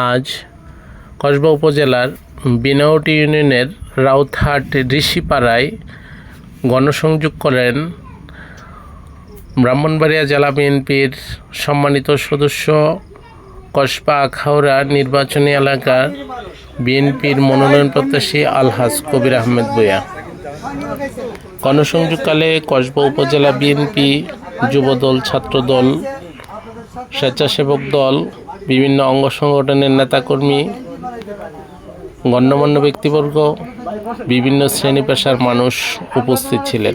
আজ কসবা উপজেলার বিনাউটি ইউনিয়নের রাউতহাট ঋষিপাড়ায় গণসংযোগ করেন ব্রাহ্মণবাড়িয়া জেলা বিএনপির সম্মানিত সদস্য কসবা আখাউড়া নির্বাচনী এলাকার বিএনপির মনোনয়ন প্রত্যাশী আলহাজ কবির আহমেদ বইয়া গণসংযোগকালে কসবা উপজেলা বিএনপি যুবদল, ছাত্রদল, স্বেচ্ছাসেবক দল বিভিন্ন অঙ্গ সংগঠনের নেতাকর্মী গণ্যমান্য ব্যক্তিবর্গ বিভিন্ন শ্রেণি পেশার মানুষ উপস্থিত ছিলেন।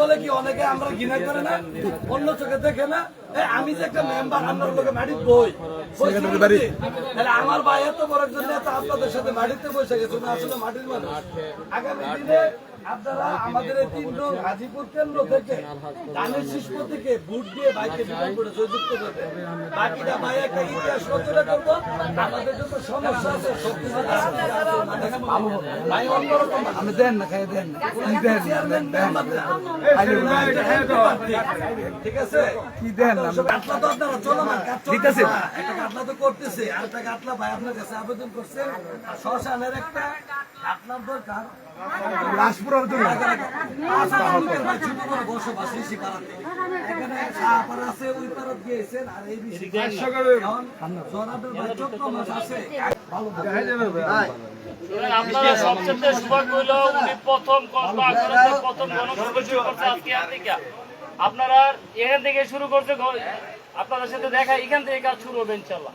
বলে কি অনেকে আমরা ঘৃণা করে না? অন্য চোখে দেখে না? আমি যে একটা মেম্বার লোকে মাটির বই। তাহলে আমার ভাই এত বড় একজন নেতা আপনাদের সাথে মাটিতে বসে গেছে না আসলে মাটির মানুষ। আগামী দিনে আপনারা আমাদের এই তিন হাজিপুর কেন্দ্র থেকে ধানের শিষ্প থেকে ভোট দিয়ে ভাইকে বিমান করে জয়যুক্ত করবে বাকিটা ভাই একটা ইতিহাস রচনা করব। আমাদের সমস্যা আছে মানে আমি দেন না খাই দেন। ঠিক আছে কি দেন কাতলা তো আপনারা চলমান কাজ দিতেছে একটা কাতলা তো করতেছে আর একটা কাতলা ভাই আপনার কাছে আবেদন করছে শ্মশানের একটা কাতলার দরকার লাশপুরের বসবাস ঋষি পাড়াতে এখানে আছে ওই পাড়া গিয়েছেন আর এই এখন জনাবের ভাই চোদ্দ আছে আপনারা সবচেয়ে উনি প্রথম প্রথম আপনারা এখান থেকে শুরু করছে ঘ- আপনাদের সাথে দেখা এখান থেকে কাজ শুরু হবে ইনশাল্লাহ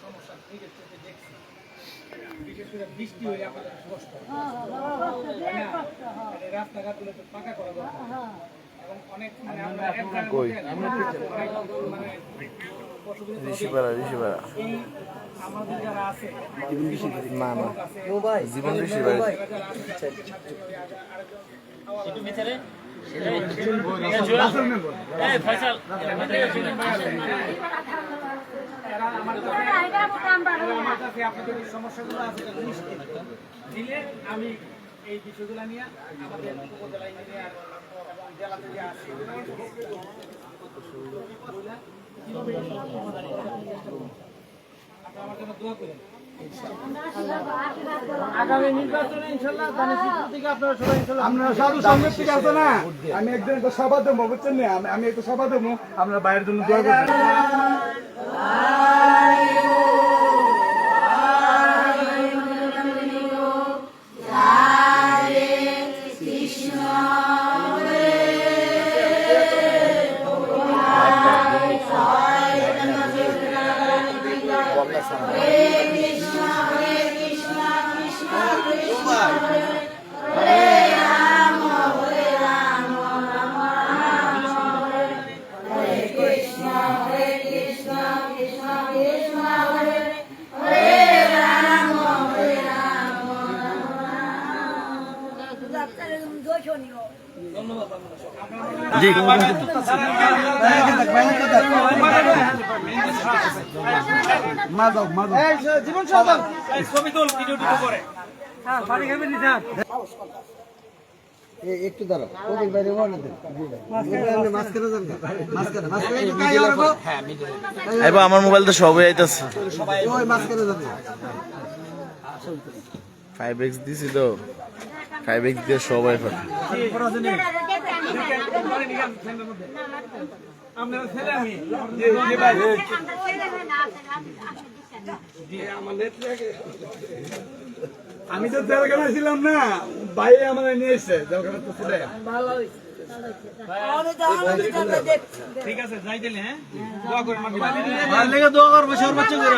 সমস্যা নিজের চোখে দেখছি বিশেষ করে বৃষ্টি কষ্ট হয়। মানে রাস্তাঘাটগুলো তো পাকা করা দরকার এবং অনেক মানে আমরা মানে না না জীবন ঋষি ভাই একটু ভিতরে। এই, এই, জুয়েল। এই, ফয়সাল। আমার আপনাদের এই সমস্যাগুলো আছে দিলে আমি এই বিষয়গুলো নিয়ে আমাদের উপজেলা ইঞ্জিনিয়ার এবং জেলাতে যে আছে আপনারা আমার জন্য দোয়া করেন আগামী নির্বাচনে ইনশাল্লাহ শীষ থেকে আপনারা সবাই আপনারা সাধু সংগীত থেকে আছে না। আমি একদিন একটা সভা দেবো বুঝছেন না? আমি- আমি একটা সভা দেবো আপনারা বাইরের জন্য দোয়া করবেন Krishna, ছবি তোল ভিডিও টিডিও করে একটু দাঁড়াও বাইরে যান একটু কাই আমার মোবাইল তো সবই আইতাছে ওই মাঝখানে যাবে। ফাইভ এক্স দিছি তো। ফাইভ এক্স দিয়ে সবাই আমি আমি তো জেলখানা ছিলাম না বাইরে আমার নিয়ে এসছে তো ঠিক আছে যাই দিলে হ্যাঁ? দোয়া করে মাগি দোয়া করব সর্বোচ্চ করে।